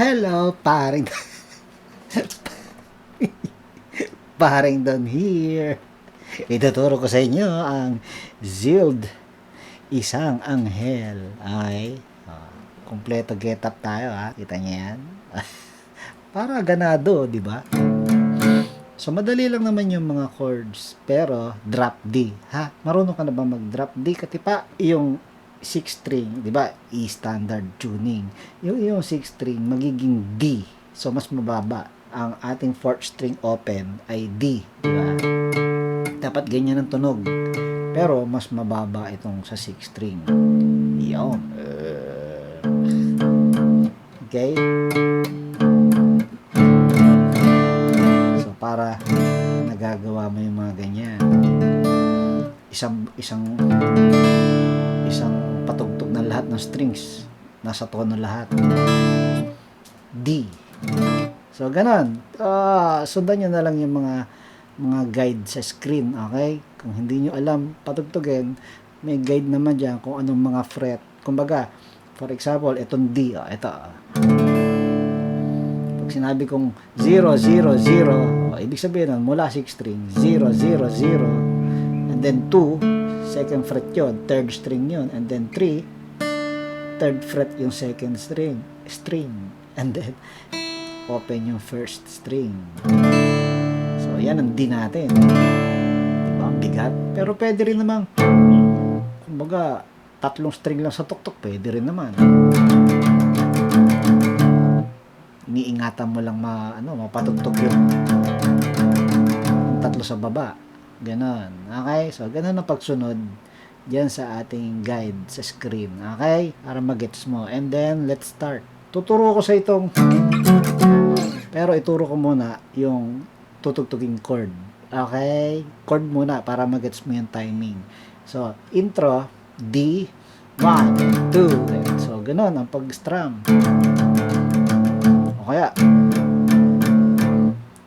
Hello, paring. paring Don here. Ituturo ko sa inyo ang Zild, isang anghel. Ay, oh, kompleto get up tayo ha. Kita niyo yan? Para ganado, di ba? So, madali lang naman yung mga chords. Pero, drop D. Ha? Marunong ka na ba mag-drop D? Katipa, yung 6 string, di ba? E standard tuning. Yung yung 6 string, magiging D. So, mas mababa. Ang ating 4th string open ay D. Di ba? Dapat ganyan ang tunog. Pero, mas mababa itong sa 6 string. Yun. Okay? So, para nagagawa mo yung mga ganyan. Isang, isang, lahat ng strings. Nasa tono lahat. D. So, ganon. Ah, sundan nyo na lang yung mga mga guide sa screen, okay? Kung hindi nyo alam patugtugin, may guide naman dyan kung anong mga fret. Kumbaga, for example, itong D, oh, ito. oh. Pag sinabi kong 0, 0, 0, oh, ibig sabihin nun, mula 6 string, 0, 0, 0, and then 2, second fret yon third string yon and then 3, third fret yung second string, string, and then open yung first string. So, yan ang D natin. Diba? Ang bigat. Pero pwede rin namang, kumbaga, tatlong string lang sa tuktok, pwede rin naman. Iniingatan mo lang ma, ano, mapatugtog yung, tatlo sa baba. Ganon. Okay? So, ganon ang pagsunod dyan sa ating guide sa screen. Okay? Para magets mo. And then, let's start. Tuturo ko sa itong pero ituro ko muna yung tutugtuging chord. Okay? Chord muna para magets mo yung timing. So, intro, D, 1, 2. So, ganun ang pag-strum. O kaya,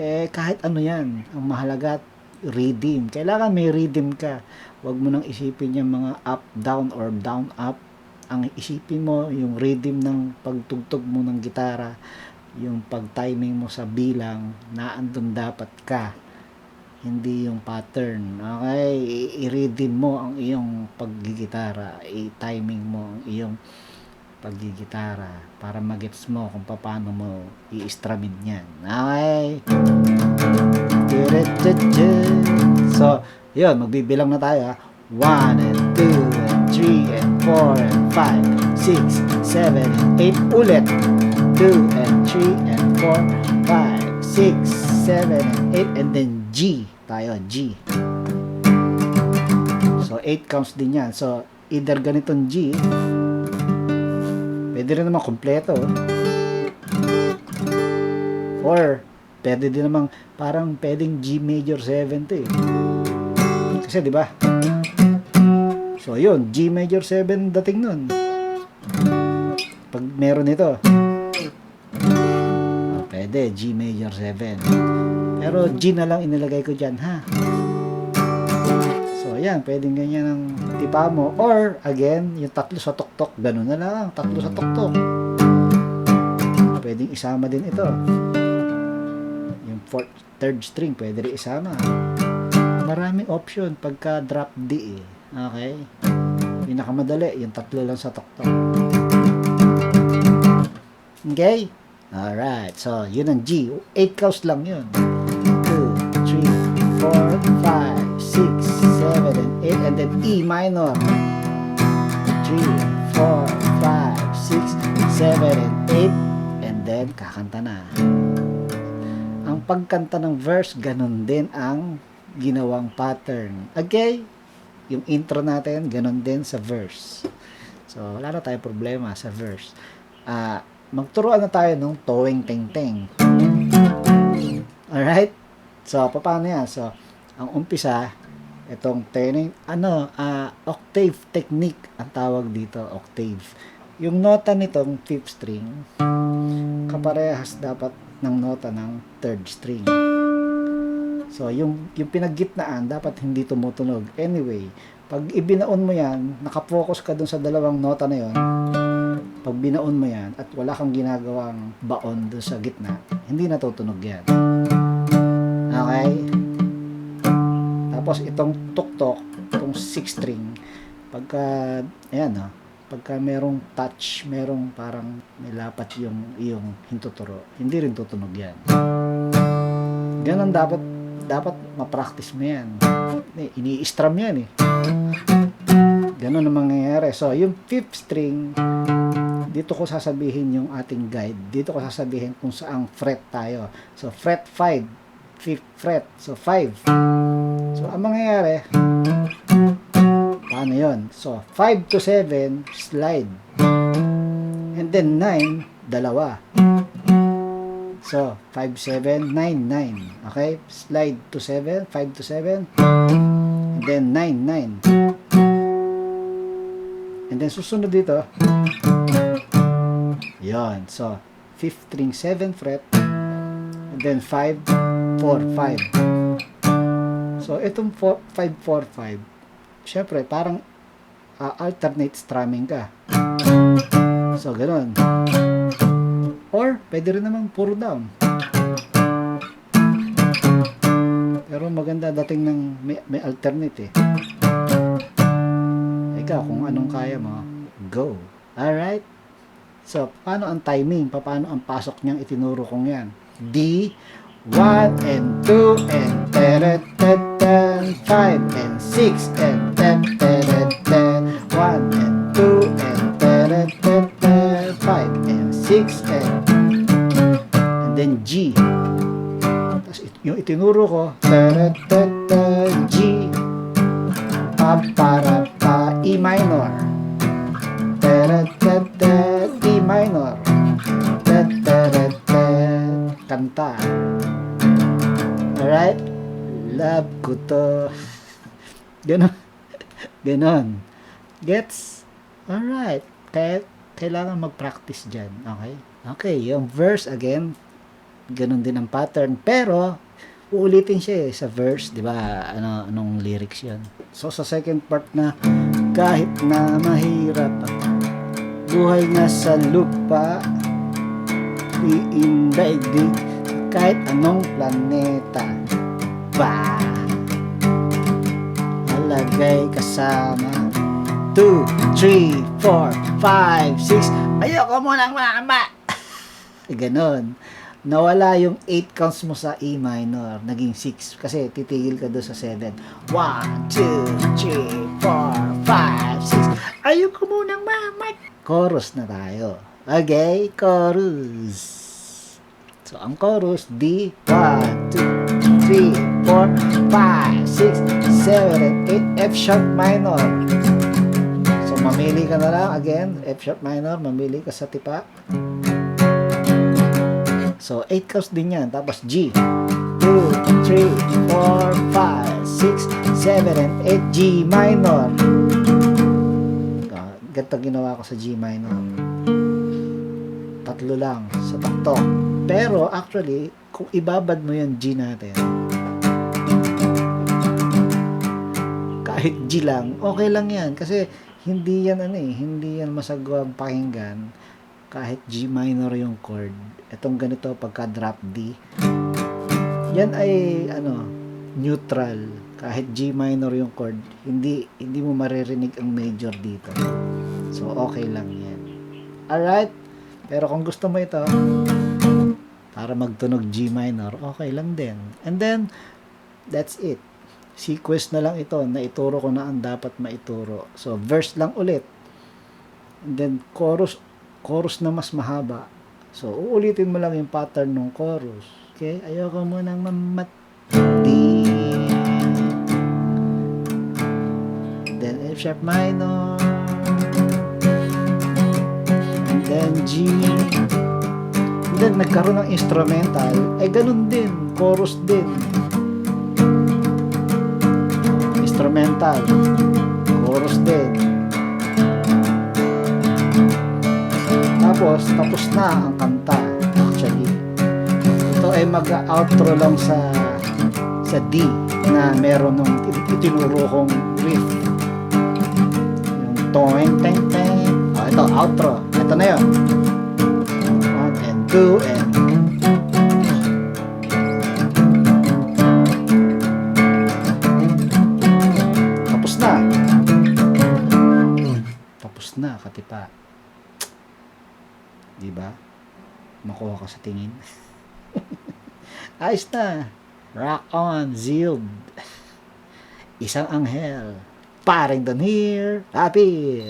eh, kahit ano yan, ang mahalaga, rhythm. Kailangan may rhythm ka. Huwag mo nang isipin yung mga up, down, or down, up. Ang isipin mo, yung rhythm ng pagtugtog mo ng gitara, yung pag-timing mo sa bilang, naandun dapat ka. Hindi yung pattern. Okay? I- I-rhythm mo ang iyong paggigitara. I-timing mo ang iyong paggigitara para magets mo kung paano mo i-strumming yan. Okay? So, yun, magbibilang na tayo ha. 1 and 2 and 3 and 4 and 5, 6, 7, and 8 ulit. 2 and 3 and 4, 5, 6, 7, and 8 and then G tayo, G. So, 8 counts din yan. So, either ganitong G, pwede rin naman kompleto. Or, pwede din naman, parang pwedeng G major 7 to eh. Kasi, di ba? So, yun, G major 7 dating nun. Pag meron ito, ah, pwede, G major 7. Pero G na lang inilagay ko dyan, ha? So, ayan, pwedeng ganyan ang tipa mo. Or, again, yung tatlo sa tuktok, ganun na lang, tatlo sa tuktok. Pwedeng isama din ito. Fourth, third string, pwede rin isama. Maraming option pagka drop D eh. Okay? Pinakamadali, yung tatlo lang sa tuktok. Okay? Alright, so yun ang G. 8 counts lang yun. 2, 3, 4, 5, 6, 7, and 8, and then E minor. 3, 4, 5, 6, 7, and 8, and then kakanta na. Pagkanta ng verse, ganun din ang ginawang pattern. Okay? Yung intro natin, ganun din sa verse. So, wala na tayong problema sa verse. Ah, magturuan na tayo ng towing ting-ting. Alright? So, paano yan? So, ang umpisa, itong turning, ano, ah, octave technique ang tawag dito, octave. Yung nota nitong fifth string, kaparehas dapat ng nota ng third string. So, yung, yung pinaggitnaan, dapat hindi tumutunog. Anyway, pag ibinaon mo yan, nakafocus ka dun sa dalawang nota na yon pag binaon mo yan at wala kang ginagawang baon doon sa gitna, hindi natutunog yan. Okay? Tapos itong tuktok, itong six string, pagka, ayan no, pagka merong touch, merong parang may lapat yung iyong hintuturo, hindi rin tutunog yan. Ganon dapat, dapat ma-practice mo yan. Eh, Ini-strum yan eh. Ganon ang mangyayari. So, yung fifth string, dito ko sasabihin yung ating guide. Dito ko sasabihin kung saang fret tayo. So, fret 5. Fifth fret. So, 5. So, ang mangyayari, paano yon? So, 5 to 7, slide. And then 9, dalawa. So, 5, 7, 9, 9. Okay? Slide to 7, 5 to 7. And then 9, 9. And then susunod dito. Yon. So, 5th string 7 fret. And then 5, 4, 5. So, itong 4, 5, 4, 5. Syempre, parang ah, alternate strumming ka. So, ganun. Or, pwede rin naman puro down. Pero maganda dating ng may, may alternate eh. Ikaw, kung anong kaya mo, go. Alright? So, paano ang timing? Paano ang pasok niyang itinuro kong yan? D, 1 and 2 and teret, tet, ten, 5 and 6 and ten, 1 and 2 and teret, tet, ten, 5 and 6 and and then G. Tapos it- yung itinuro ko, tet, ten, G, pa, para, pa, E minor. Tet, tet, E minor. Teret, tet, kanta. Alright? Love ko to. Ganon. Ganon. Gets? Alright. Kaya, kailangan mag-practice dyan. Okay? Okay, yung verse again, ganun din ang pattern. Pero, uulitin siya eh, sa verse, di ba? Ano, anong lyrics yan? So, sa second part na, kahit na mahirap buhay nga sa lupa, iindaigdig kahit anong planeta. Ba! Malagay kasama 2, 3, 4, 5, 6 Ayoko munang mama! Ganon. Nawala yung 8 counts mo sa E minor. Naging 6. Kasi titigil ka doon sa 7. 1, 2, 3, 4, 5, 6 Ayoko munang mama! Chorus na tayo. Okay? Chorus. So, ang chorus, D, 1, 2, 3, 4, 5, 6, 7, 8, F sharp minor. Mamili ka na lang, again, F sharp minor, mamili ka sa tipa. So, 8 counts din yan. Tapos G. 2, 3, 4, 5, 6, 7, and 8. G minor. Ah, Ganito ginawa ko sa G minor. Tatlo lang sa taktok. Pero actually, kung ibabad mo yung G natin, kahit G lang, okay lang yan. Kasi hindi yan ano eh, hindi yan masagwang pakinggan kahit G minor yung chord. Itong ganito pagka drop D. Yan ay ano, neutral. Kahit G minor yung chord, hindi hindi mo maririnig ang major dito. So okay lang yan. Alright? Pero kung gusto mo ito, para magtunog G minor, okay lang din. And then, that's it. Sequence na lang ito, na ituro ko na ang dapat maituro. So, verse lang ulit. And then, chorus, chorus na mas mahaba. So, uulitin mo lang yung pattern ng chorus. Okay? Ayoko mo nang mamati. Then, F sharp minor. And then, G. And then, nagkaroon ng instrumental. Eh, ganun din. Chorus din. Instrumental. Chorus din. Tapos, tapos na ang kanta. Actually. Ito ay mag-outro lang sa sa D na meron nung itinuro kong riff. Yung toeng teng teng. Ah, Ito, outro. Ito na yun. One and two and... na, katipa. Di ba? Makuha ka sa tingin. Ayos na. Rock on, Zild. Isang anghel. Paring doon here. Happy.